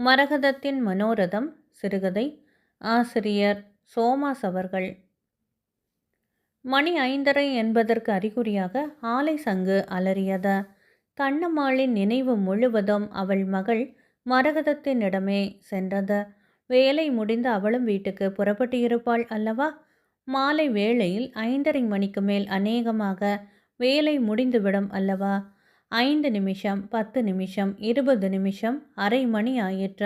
மரகதத்தின் மனோரதம் சிறுகதை ஆசிரியர் சோமாஸ் அவர்கள். மணி ஐந்தரை என்பதற்கு அறிகுறியாக ஆலை சங்கு அலறியது. கண்ணம்மாளின் நினைவு முழுவதும் அவள் மகள் மரகதத்தினிடமே சென்றது. வேலை முடிந்து அவளும் வீட்டுக்கு புறப்பட்டு இருப்பாள் அல்லவா? மாலை வேளையில் ஐந்தரை மணிக்கு மேல் அநேகமாக வேலை முடிந்துவிடும் அல்லவா? ஐந்து நிமிஷம் பத்து நிமிஷம் இருபது நிமிஷம் அரை மணி ஆயிற்ற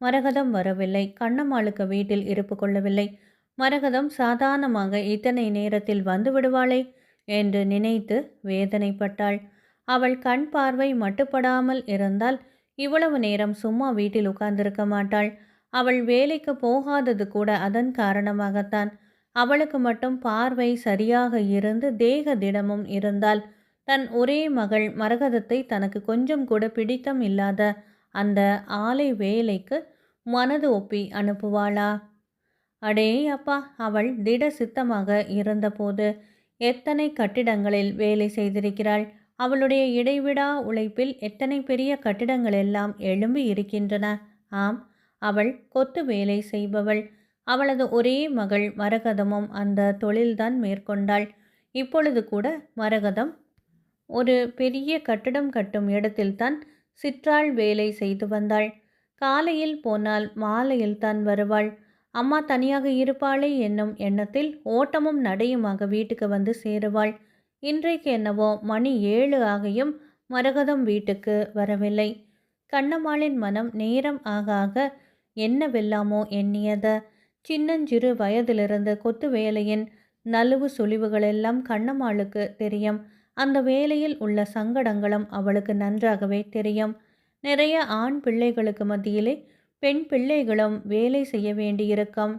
மரகதம் வரவில்லை. கண்ணம்மாளுக்கு வீட்டில் இருப்பு கொள்ளவில்லை. மரகதம் சாதாரணமாக இத்தனை நேரத்தில் வந்து விடுவாளே என்று நினைத்து வேதனைப்பட்டாள். அவள் கண் பார்வை மட்டுப்படாமல் இருந்தால் இவ்வளவு நேரம் சும்மா வீட்டில் உட்கார்ந்திருக்க மாட்டாள். அவள் வேலைக்கு போகாதது கூட அதன் காரணமாகத்தான். அவளுக்கு மட்டும் பார்வை சரியாக இருந்து தேக திடமும் இருந்தால் தன் ஒரே மகள் மரகதத்தை தனக்கு கொஞ்சம் கூட பிடித்தம் இல்லாத அந்த ஆலை வேலைக்கு மனது ஒப்பி அனுப்புவாளா? அடே அப்பா அவள் திட சித்தமாக இருந்தபோது எத்தனை கட்டிடங்களில் வேலை செய்திருக்கிறாள்? அவளுடைய இடைவிடா உழைப்பில் எத்தனை பெரிய கட்டிடங்கள் எல்லாம் எழும்பி இருக்கின்றன? ஆம் அவள் கொத்து வேலை செய்பவள். அவளது ஒரே மகள் மரகதமும் அந்த தொழில்தான் மேற்கொண்டாள். இப்பொழுது கூட மரகதம் ஒரு பெரிய கட்டடம் கட்டும் இடத்தில்தான் சிற்றாள் வேலை செய்து வந்தாள். காலையில் போனால் மாலையில் தான் வருவாள். அம்மா தனியாக இருப்பாளே என்னும் எண்ணத்தில் ஓட்டமும் நடையுமாக வீட்டுக்கு வந்து சேருவாள். இன்றைக்கு என்னவோ மணி ஏழு ஆகியும் மரகதம் வீட்டுக்கு வரவில்லை. கண்ணம்மாளின் மனம் நேரம் ஆக ஆக என்னவெல்லாமோ எண்ணியத. சின்னஞ்சிறு வயதிலிருந்து கொத்து வேலையின் நலுவு சுழிவுகளெல்லாம் கண்ணம்மாளுக்கு தெரியும். அந்த வேலையில் உள்ள சங்கடங்களும் அவளுக்கு நன்றாகவே தெரியும். நிறைய ஆண் பிள்ளைகளுக்கு மத்தியிலே பெண் பிள்ளைகளும் வேலை செய்ய வேண்டியிருக்கும்.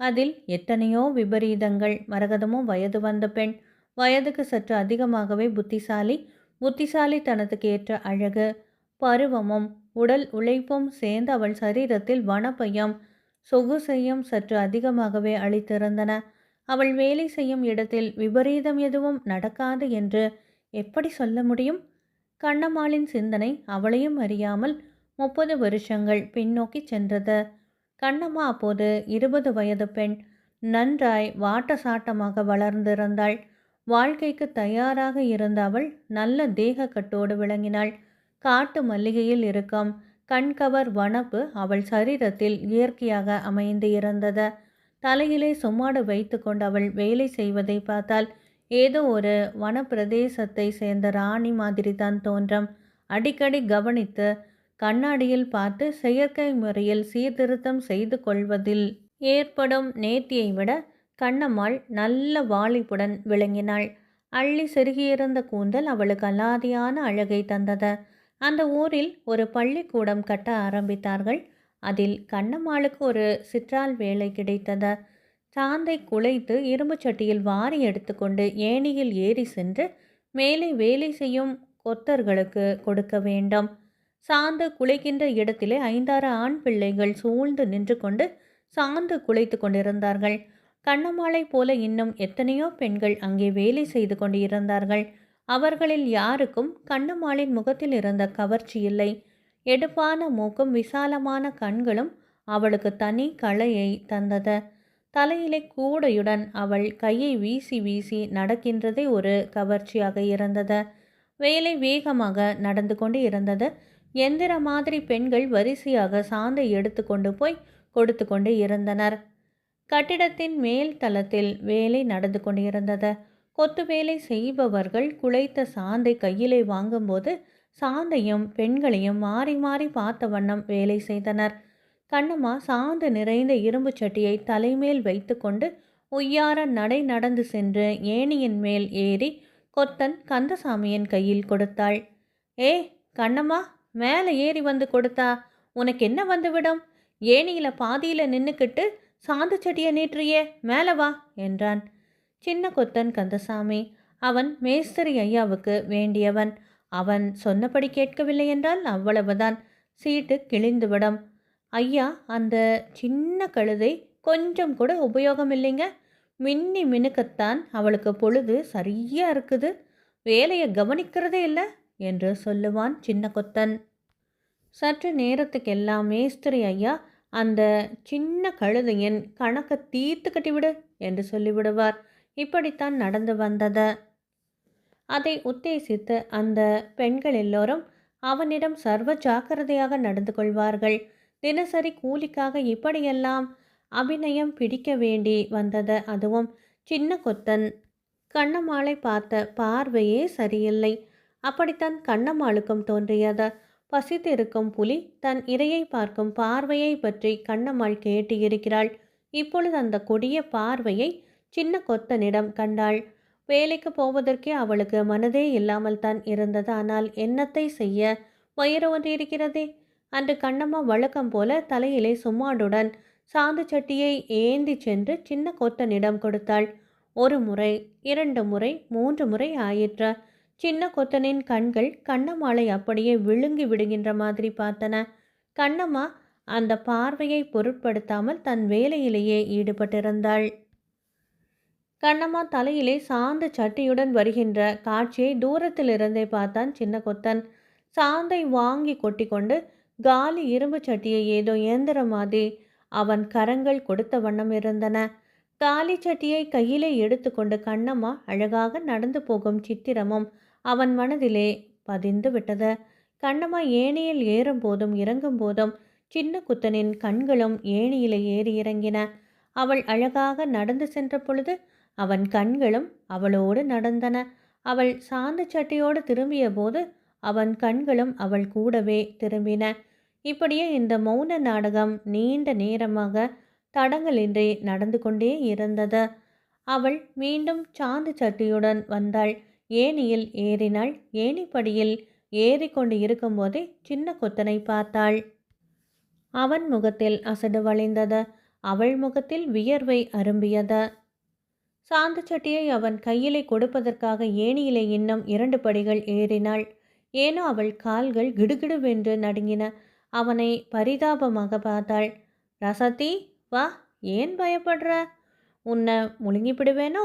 அதில் எத்தனையோ விபரீதங்கள் மரகதமும் வயது வந்த பெண் வயதுக்கு சற்று அதிகமாகவே புத்திசாலி புத்திசாலித்தனத்துக்கு ஏற்ற அழகு பருவமும் உடல் உழைப்பும் சேர்ந்து அவள் சரீரத்தில் வனப்பையும் சொகுசையும் சற்று அதிகமாகவே அளித்திருந்தன அவள் வேலை செய்யும் இடத்தில் விபரீதம் எதுவும் நடக்காது என்று எப்படி சொல்ல முடியும்? கண்ணம்மாளின் சிந்தனை அவளையும் அறியாமல் முப்பது வருஷங்கள் பின்னோக்கி சென்றது. கண்ணம்மா அப்போது இருபது வயது பெண். நன்றாய் வாட்ட சாட்டமாக வளர்ந்திருந்தாள். வாழ்க்கைக்கு தயாராக இருந்த அவள் நல்ல தேக கட்டோடு விளங்கினாள். காட்டு மல்லிகையில் இருக்கும் கண்கவர் வனப்பு அவள் சரீரத்தில் இயற்கையாக அமைந்து இருந்தது. தலையிலே சும்மாடு வைத்து கொண்டு அவள் வேலை செய்வதை பார்த்தால் ஏதோ ஒரு வனப்பிரதேசத்தை சேர்ந்த ராணி மாதிரி தான் தோன்றம். அடிக்கடி கவனித்து கண்ணாடியில் பார்த்து செயற்கை முறையில் சீர்திருத்தம் செய்து கொள்வதில் ஏற்படும் நேர்த்தியை விட கண்ணம்மாள் நல்ல வாலிப்புடன் விளங்கினாள். அள்ளி செருகியிருந்த கூந்தல் அவளுக்கு அலாதியான அழகை தந்தது. அந்த ஊரில் ஒரு பள்ளிக்கூடம் கட்ட ஆரம்பித்தார்கள். அதில் கண்ணம்மாளுக்கு ஒரு சிற்றால் வேலை கிடைத்தது. சாந்தை குலைத்து இரும்பு சட்டியில் வாரி எடுத்துக்கொண்டு ஏணியில் ஏறி சென்று மேலே வேலை செய்யும் கொத்தர்களுக்கு கொடுக்க வேண்டும். சாந்து குலைக்கின்ற இடத்திலே ஐந்தாறு ஆண் பிள்ளைகள் சூழ்ந்து நின்று கொண்டு சாந்து குலைத்து கொண்டிருந்தார்கள். கண்ணம்மாளை போல இன்னும் எத்தனையோ பெண்கள் அங்கே வேலை செய்து கொண்டு இருந்தார்கள் அவர்களில் யாருக்கும் கண்ணம்மாளின் முகத்தில் இருந்த கவர்ச்சி இல்லை. எடுப்பான மூக்கும் விசாலமான கண்களும் அவளுக்கு தனி கலையை தந்தது. தலையிலே கூடையுடன் அவள் கையை வீசி வீசி நடக்கின்றதே ஒரு கவர்ச்சியாக இருந்தது. வேலை வேகமாக நடந்து கொண்டு இருந்தது. எந்திர மாதிரி பெண்கள் வரிசையாக சாந்தை எடுத்து கொண்டு போய் கொடுத்து கொண்டு இருந்தனர். கட்டிடத்தின் மேல் தளத்தில் வேலை நடந்து கொண்டிருந்தது கொத்து வேலை செய்பவர்கள் குலைத்த சாந்தை கையிலே வாங்கும்போது சாந்தையும் பெண்களையும் மாறி மாறி பார்த்த வண்ணம் வேலை செய்தனர். கண்ணம்மா சாந்து நிறைந்த இரும்பு சட்டியை தலைமேல் வைத்துக்கொண்டு உய்யார நடை நடந்து சென்று ஏணியின் மேல் ஏறி கொத்தன் கந்தசாமியின் கையில் கொடுத்தாள். ஏ கண்ணம்மா மேலே ஏறி வந்து கொடுத்தா உனக்கு என்ன வந்துவிடும் ஏணியில் பாதியில் நின்றுக்கிட்டு சாந்து சட்டியை நீட்டுறியே மேலே வா என்றான். சின்ன கொத்தன் கந்தசாமி அவன் மேஸ்திரி ஐயாவுக்கு வேண்டியவன். அவன் சொன்னபடி கேட்கவில்லை என்றால் அவ்வளவுதான். சீட்டு கிழிந்துவிடும். ஐயா அந்த சின்ன கழுதை கொஞ்சம் கூட உபயோகம் இல்லைங்க மின்னி மினுக்கத்தான் அவளுக்கு பொழுது சரியா இருக்குது. வேலையை கவனிக்கிறதே இல்லை என்று சொல்லுவான் சின்ன கொத்தன். சற்று நேரத்துக்கெல்லாம் மேஸ்திரி ஐயா அந்த சின்ன கழுதையின் கணக்கை தீர்த்து கட்டிவிடு என்று சொல்லிவிடுவார். இப்படித்தான் நடந்து வந்ததை. அதை உத்தேசித்து அந்த பெண்கள் எல்லோரும் அவனிடம் சர்வ ஜாக்கிரதையாக நடந்து கொள்வார்கள். தினசரி கூலிக்காக இப்படியெல்லாம் அபிநயம் பிடிக்க வேண்டி வந்தது அதுவும் சின்ன கொத்தன். கண்ணம்மாளை பார்த்த பார்வையே சரியில்லை. அப்படித்தான் கண்ணம்மாளுக்கும் தோன்றியது. பசித்திருக்கும் புலி தன் இரையை பார்க்கும் பார்வையை பற்றி கண்ணம்மாள் கேட்டு இருக்கிறாள் இப்பொழுது அந்த கொடிய பார்வையை சின்ன கொத்தனிடம் கண்டாள். வேலைக்கு போவதற்கே அவளுக்கு மனதே இல்லாமல் தான் இருந்தது. ஆனால் என்னத்தை செய்ய வயிறு ஒன்று இருக்கிறதே அன்று கண்ணம்மா வழக்கம் போல தலையிலே சும்மாடுடன் சாந்து சட்டியை ஏந்தி சென்று சின்ன கொத்தனிடம் கொடுத்தாள். ஒரு முறை இரண்டு முறை மூன்று முறை ஆயிற்று சின்ன கொத்தனின் கண்கள் கண்ணம்மாளை அப்படியே விழுங்கி விடுகின்ற மாதிரி பார்த்தன. கண்ணம்மா அந்த பார்வையை பொருட்படுத்தாமல் தன் வேலையிலேயே ஈடுபட்டிருந்தாள். கண்ணம்மா தலையிலே சாந்த சட்டியுடன் வருகின்ற காட்சியை தூரத்திலிருந்தே பார்த்தான் சின்ன கொத்தன் சாந்தை வாங்கி கொட்டி கொண்டு காலி இரும்பு சட்டியை ஏதோ இயந்திர மாதிரி அவன் கரங்கள் கொடுத்த வண்ணம் இருந்தன. காலி சட்டியை கையிலே எடுத்துக்கொண்டு கண்ணம்மா அழகாக நடந்து போகும் சித்திரமும் அவன் மனதிலே பதிந்து விட்டது. கண்ணம்மா ஏணியில் ஏறும் போதும் இறங்கும் போதும் சின்ன குத்தனின் கண்களும் ஏணியிலே ஏறி இறங்கின. அவள் அழகாக நடந்து சென்ற பொழுது அவன் கண்களும் அவளோடு நடந்தன. அவள் சாந்த சட்டையோடு திரும்பிய போது அவன் கண்களும் அவள் கூடவே திரும்பின. இப்படியே இந்த மௌன நாடகம் நீண்ட நேரமாக தடங்களின்றி நடந்து கொண்டே இருந்தது. அவள் மீண்டும் சாந்து சட்டியுடன் வந்தாள். ஏணியில் ஏறினாள். ஏணிப்படியில் ஏறிக்கொண்டு இருக்கும்போதே சின்ன கொத்தனை பார்த்தாள். அவன் முகத்தில் அசடு வளைந்தது அவள் முகத்தில் வியர்வை அரும்பியது. சாந்து சட்டியை அவன் கையிலே கொடுப்பதற்காக ஏணியிலே இன்னும் இரண்டு படிகள் ஏறினாள். ஏனோ அவள் கால்கள் கிடுகிடுவென்று நடுங்கின. அவனை பரிதாபமாக பார்த்தாள். ரசதி வா ஏன் பயப்படுற? உன்னை முழுங்கிப்பிடுவேனோ?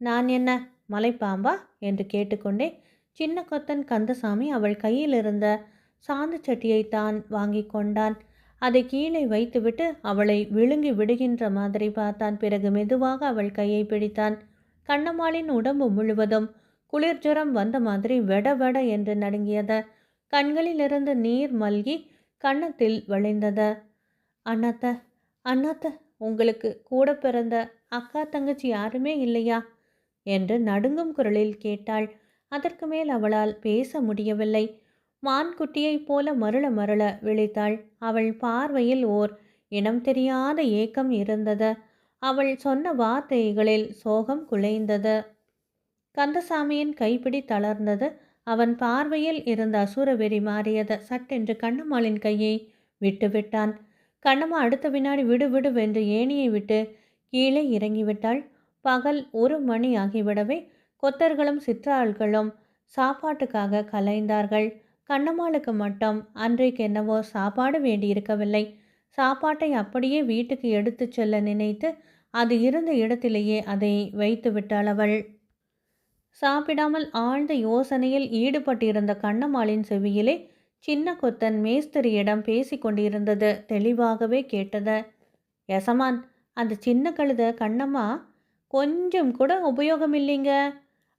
நான் என்ன மலைப்பாம்பா? என்று கேட்டுக்கொண்டே சின்ன கொத்தன் கந்தசாமி அவள் கையில் இருந்த சாந்து சட்டியை தான் வாங்கி கொண்டான். அதை கீழே வைத்துவிட்டு அவளை விழுங்கி விடுகின்ற மாதிரி பார்த்தான். பிறகு மெதுவாக அவள் கையை பிடித்தான். கண்ணம்மாளின் உடம்பு முழுவதும் குளிர்ஜுரம் வந்த மாதிரி வெட வெட என்று நடுங்கியது. கண்களிலிருந்து நீர் மல்கி கன்னத்தில் வழிந்தது. அண்ணாத்த அண்ணாத்த உங்களுக்கு கூட பிறந்த அக்கா தங்கச்சி யாருமே இல்லையா? என்று நடுங்கும் குரலில் கேட்டாள். அதற்கு மேல் அவளால் பேச முடியவில்லை. மான்குட்டியைப் போல மருள மருள விழித்தாள். அவள் பார்வையில் ஓர் இனம் தெரியாத ஏக்கம் இருந்தது. அவள் சொன்ன வார்த்தைகளில் சோகம் குலைந்தது. கந்தசாமியின் கைப்பிடி தளர்ந்தது. அவன் பார்வையில் இருந்த அசுர வெறி மாறியது. சட்டென்று கண்ணம்மாளின் கையை விட்டுவிட்டான் கண்ணம்மா அடுத்த வினாடி விடு விடுவென்று ஏணியை விட்டு கீழே இறங்கிவிட்டாள். பகல் ஒரு மணி ஆகிவிடவே கொத்தர்களும் சிற்றாள்களும் சாப்பாட்டுக்காக கலைந்தார்கள். கண்ணம்மாளுக்கு மட்டும் அன்றைக்கு என்னவோ சாப்பாடு வேண்டியிருக்கவில்லை. சாப்பாட்டை அப்படியே வீட்டுக்கு எடுத்துச் செல்ல நினைத்து அது இருந்த இடத்திலேயே அதை வைத்து விட்டாள் அவள். சாப்பிடாமல் ஆழ்ந்த யோசனையில் ஈடுபட்டிருந்த கண்ணம்மாளின் செவியிலே சின்ன கொத்தன் மேஸ்திரியிடம் பேசி கொண்டிருந்தது தெளிவாகவே கேட்டது. யசமான் அந்த சின்ன கழுத கண்ணம்மா கொஞ்சம் கூட உபயோகம் இல்லைங்க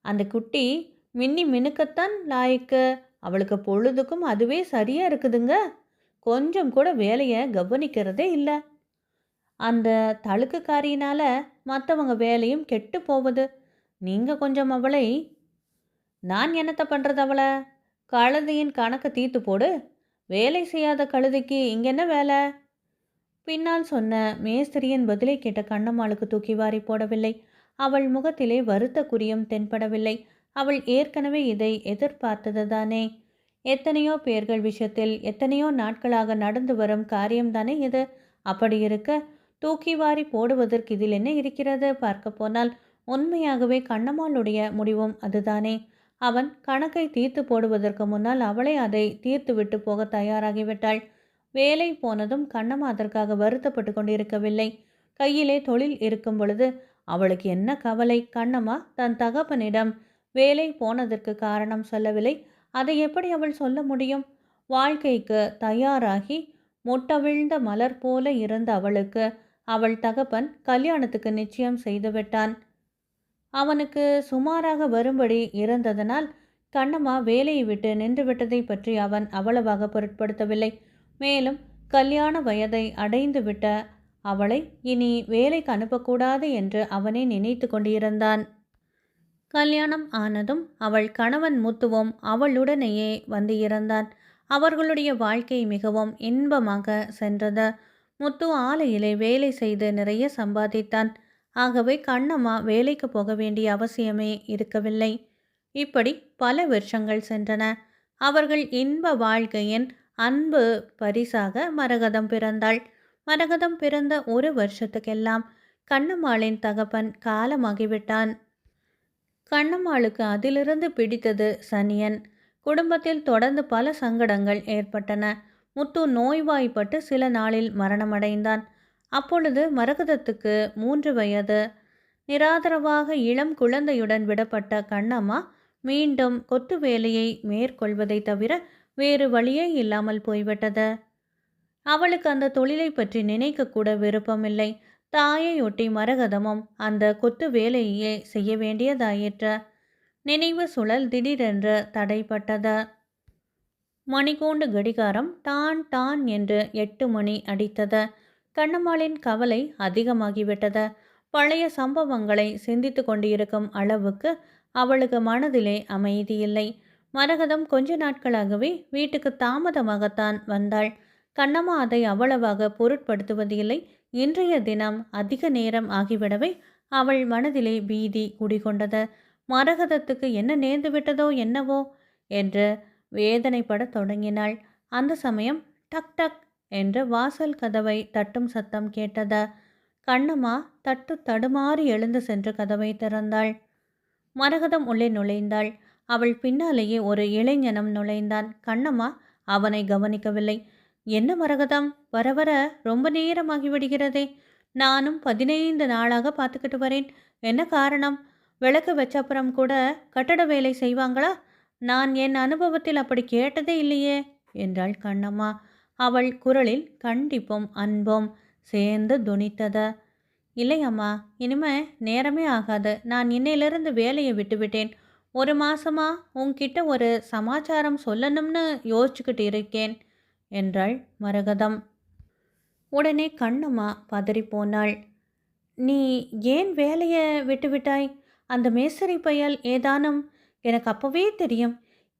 அந்த குட்டி மின்னி மினுக்கத்தான் லாய்க்கு. அவளுக்கு பொழுதுக்கும் அதுவே சரியாக இருக்குதுங்க. கொஞ்சம் கூட வேலையை கவனிக்கிறதே இல்லை. அந்த தழுக்குக்காரியினால் மற்றவங்க வேலையும் கெட்டு போகுது நீங்கள் கொஞ்சம் அவளை நான் என்னத்தை பண்ணுறது அவளை? கழுதையின் கணக்கு தீர்த்து போடு. வேலை செய்யாத கழுதைக்கு இங்கே என்ன வேலை? பின்னால் சொன்ன மேஸ்திரியின் பதிலை கேட்ட கண்ணம்மாளுக்கு தூக்கி வாரி போடவில்லை. அவள் முகத்திலே வருத்த குறியும் தென்படவில்லை. அவள் ஏற்கனவே இதை எதிர்பார்த்தது தானே எத்தனையோ பேர்கள் விஷயத்தில் எத்தனையோ நாட்களாக நடந்து வரும் காரியம்தானே இது? அப்படி இருக்க தூக்கி வாரி போடுவதற்கு இதில் என்ன இருக்கிறது? பார்க்க போனால் உண்மையாகவே கண்ணம்மாளுடைய முடிவும் அதுதானே. அவன் கணக்கை தீர்த்து போடுவதற்கு முன்னால் அவளை அதை தீர்த்து விட்டு போக தயாராகிவிட்டாள். வேலை போனதும் கண்ணம்மா அதற்காக வருத்தப்பட்டு கொண்டிருக்கவில்லை. கையிலே தொழில் இருக்கும் பொழுது அவளுக்கு என்ன கவலை? கண்ணம்மா தன் தகப்பனிடம் வேலை போனதற்கு காரணம் சொல்லவில்லை. அதை எப்படி அவள் சொல்ல முடியும்? வாழ்க்கைக்கு தயாராகி முட்டவிழ்ந்த மலர் போல இருந்த அவளுக்கு அவள் தகப்பன் கல்யாணத்துக்கு நிச்சயம் செய்துவிட்டான் அவனுக்கு சுமாராக வரும்படி இருந்ததனால் கண்ணம்மா வேலையை விட்டு நின்றுவிட்டதை பற்றி அவன் அவ்வளவாக பொருட்படுத்தவில்லை. மேலும் கல்யாண வயதை அடைந்துவிட்ட அவளை இனி வேலைக்கு அனுப்பக்கூடாது என்று அவனே நினைத்து கொண்டிருந்தான். கல்யாணம் ஆனதும் அவள் கணவன் முத்துவும் அவளுடனேயே வந்து இறந்தான். அவர்களுடைய வாழ்க்கை மிகவும் இன்பமாக சென்றது. முத்து ஆலையிலே வேலை செய்து நிறைய சம்பாதித்தான். ஆகவே கண்ணம்மா வேலைக்கு போக வேண்டிய அவசியமே இருக்கவில்லை. இப்படி பல வருஷங்கள் சென்றன. அவர்கள் இன்ப வாழ்க்கையின் அன்பு பரிசாக மரகதம் பிறந்தாள். மரகதம் பிறந்த ஒரு வருஷத்துக்கெல்லாம் கண்ணம்மாளின் தகப்பன் காலமாகிவிட்டான். கண்ணம்மாளுக்கு அதிலிருந்து பிடித்தது சனியன். குடும்பத்தில் தொடர்ந்து பல சங்கடங்கள் ஏற்பட்டன. முத்து நோய்வாய்ப்பட்டு சில நாளில் மரணமடைந்தான். அப்பொழுது மரகதத்துக்கு மூன்று வயது. நிராதரவாக இளம் குழந்தையுடன் விடப்பட்ட கண்ணம்மா மீண்டும் கொத்து வேலையை மேற்கொள்வதை தவிர வேறு வழியே இல்லாமல் போய்விட்டது. அவளுக்கு அந்த தொழிலை பற்றி நினைக்கக்கூட விருப்பமில்லை. தாயையொட்டி மரகதமும். அந்த கொத்து வேலையே செய்ய வேண்டியதாயிற்று. நினைவு சுழல் திடீரென்று தடைப்பட்டது மணிகூண்டு கடிகாரம் டான் டான் என்று எட்டு மணி அடித்தது. கண்ணம்மாளின் கவலை அதிகமாகிவிட்டது. பழைய சம்பவங்களை சிந்தித்து கொண்டிருக்கும் அளவுக்கு அவளுக்கு மனதிலே அமைதியில்லை மரகதம் கொஞ்ச நாட்களாகவே வீட்டுக்கு தாமதமாகத்தான் வந்தாள். கண்ணம்மா அதை அவ்வளவாக பொருட்படுத்துவதில்லை. இன்றைய தினம் அதிக நேரம் ஆகிவிடவே அவள் மனதிலே பீதி குடிகொண்டது. மரகதத்துக்கு என்ன நேர்ந்து விட்டதோ என்னவோ என்று வேதனைப்படத் தொடங்கினாள். அந்த சமயம் டக் டக் என்று வாசல் கதவை தட்டும் சத்தம் கேட்டது. கண்ணம்மா தட்டு தடுமாறி எழுந்து சென்று கதவை திறந்தாள். மரகதம் உள்ளே நுழைந்தாள். அவள் பின்னாலேயே ஒரு இளைஞனம் நுழைந்தான். கண்ணம்மா அவனை கவனிக்கவில்லை. என்ன மரகதம்? வர வர ரொம்ப நேரமாகி விடுகிறதே. நானும் பதினைந்து நாளாக பார்த்துக்கிட்டு வரேன். என்ன காரணம்? விளக்கு வச்சப்புறம் கூட கட்டட வேலை செய்வாங்களா? நான் என் அனுபவத்தில் அப்படி கேட்டதே இல்லையே என்றாள் கண்ணம்மா. அவள் குரலில் கண்டிப்பும் அன்பும் சேர்ந்து துணித்தத. இல்லை அம்மா இனிமே நேரமே ஆகாது. நான் இன்னையிலிருந்து வேலையை விட்டுவிட்டேன். ஒரு மாசமா உன்கிட்ட ஒரு சமாச்சாரம் சொல்லணும்னு யோசிச்சுக்கிட்டு இருக்கேன். என்றாள் மரகதம். உடனே கண்ணம்மா பதறிப்போனாள் நீ ஏன் வேலையை விட்டுவிட்டாய்? அந்த மேசரி பயல் ஏதானும்? எனக்கு அப்போவே தெரியும்.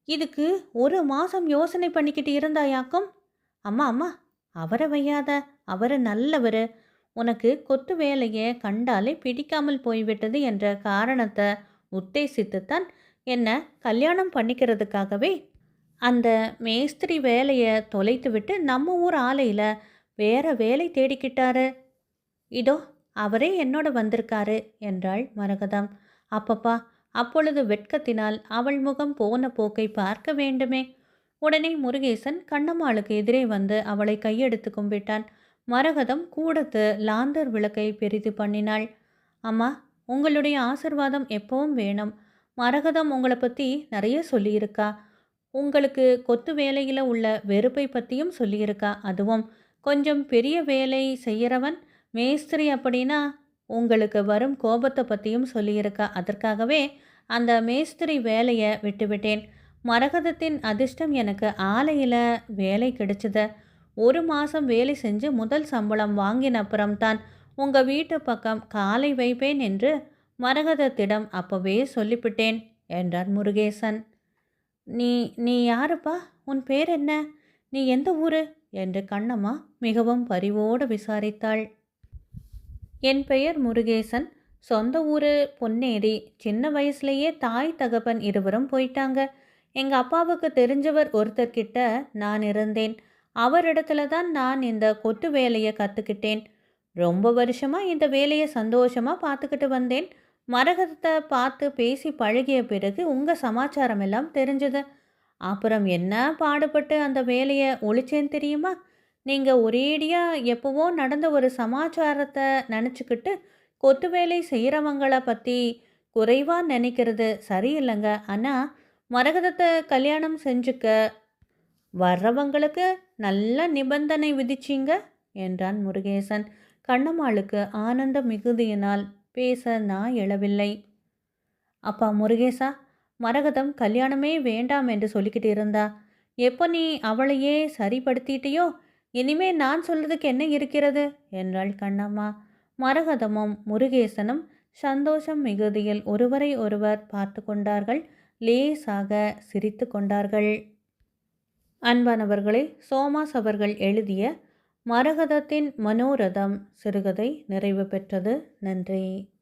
இதுக்கு ஒரு மாதம் யோசனை பண்ணிக்கிட்டு இருந்தாயாக்கும்? அம்மா அம்மா அவரை வையாத. அவரை நல்லவர். உனக்கு கொத்து வேலையை கண்டாலே பிடிக்காமல் போய்விட்டது என்ற காரணத்தை உத்தேசித்துத்தான் என்ன கல்யாணம் பண்ணிக்கிறதுக்காகவே அந்த மேஸ்திரி வேலையை தொலைத்துவிட்டு நம்ம ஊர் ஆலையில் வேற வேலை தேடிக்கிட்டாரு. இதோ அவரே என்னோட வந்திருக்காரு என்றாள் மரகதம். அப்பப்பா அப்பொழுது வெட்கத்தினால் அவள் முகம் போன போக்கை பார்க்க வேண்டுமே. உடனே முருகேசன் கண்ணம்மாளுக்கு எதிரே வந்து அவளை கையெடுத்து கும்பிட்டான். மரகதம் கூடத்து லாந்தர் விளக்கை பெரிது பண்ணினாள். அம்மா உங்களுடைய ஆசிர்வாதம் எப்பவும் வேணும். மரகதம் உங்களை பற்றி நிறைய சொல்லியிருக்கா. உங்களுக்கு கொத்து வேலையில் உள்ள வெறுப்பை பற்றியும் சொல்லியிருக்கா? அதுவும் கொஞ்சம் பெரிய வேலை செய்கிறவன் மேஸ்திரி அப்படின்னா உங்களுக்கு வரும் கோபத்தை பற்றியும் சொல்லியிருக்கா? அதற்காகவே அந்த மேஸ்திரி வேலையை விட்டுவிட்டேன். மரகதத்தின் அதிர்ஷ்டம் எனக்கு ஆலையில் வேலை கிடைச்சது. ஒரு மாதம் வேலை செஞ்சு முதல் சம்பளம் வாங்கின அப்புறம்தான் உங்கள் வீட்டு பக்கம் காலை வைப்பேன் என்று மரகதத்திடம் அப்போவே சொல்லிவிட்டேன் என்றார் முருகேசன். நீ நீ யாருப்பா? உன் பேர் என்ன? நீ எந்த ஊரு? என்று கண்ணம்மா மிகவும் பரிவோடு விசாரித்தாள். என் பெயர் முருகேசன். சொந்த ஊர் பொன்னேரி. சின்ன வயசுலேயே தாய் தகப்பன் இருவரும் போயிட்டாங்க. எங்கள் அப்பாவுக்கு தெரிஞ்சவர் ஒருத்தர்கிட்ட நான் இருந்தேன். அவரிடத்துல தான் நான் இந்த கொத்து வேலையை கற்றுக்கிட்டேன் ரொம்ப வருஷமாக இந்த வேலையை சந்தோஷமாக பார்த்துக்கிட்டு வந்தேன். மரகதத்தை பார்த்து பேசி பழகிய பிறகு உங்கள் சமாச்சாரம் எல்லாம் தெரிஞ்சது. அப்புறம் என்ன பாடுபட்டு அந்த வேலையை ஒழிச்சேன்னு தெரியுமா? நீங்கள் ஒரேடியாக எப்போவோ நடந்த ஒரு சமாச்சாரத்தை நினச்சிக்கிட்டு கொத்து வேலை செய்கிறவங்கள பற்றி குறைவாக நினைக்கிறது சரியில்லைங்க. ஆனால் மரகதத்தை கல்யாணம் செஞ்சுக்க வர்றவங்களுக்கு நல்ல நிபந்தனை விதிச்சிங்க? என்றான் முருகேசன். கண்ணம்மாளுக்கு ஆனந்த மிகுதியினால். பேச நான் எழவில்லை. அப்பா முருகேசா மரகதம் கல்யாணமே வேண்டாம் என்று சொல்லிக்கிட்டு இருந்தா. எப்போ நீ அவளையே சரிப்படுத்திட்டியோ இனிமே நான் சொல்றதுக்கு என்ன இருக்கிறது? என்றாள் கண்ணம்மா. மரகதமும் முருகேசனும் சந்தோஷம் மிகுதியில் ஒருவரை ஒருவர் பார்த்து கொண்டார்கள். லேசாக சிரித்து கொண்டார்கள். அன்பானவர்களே சோமாஸ் அவர்கள் எழுதிய மரகதத்தின் மனோரதம் சிறுகதை நிறைவு பெற்றது. நன்றி.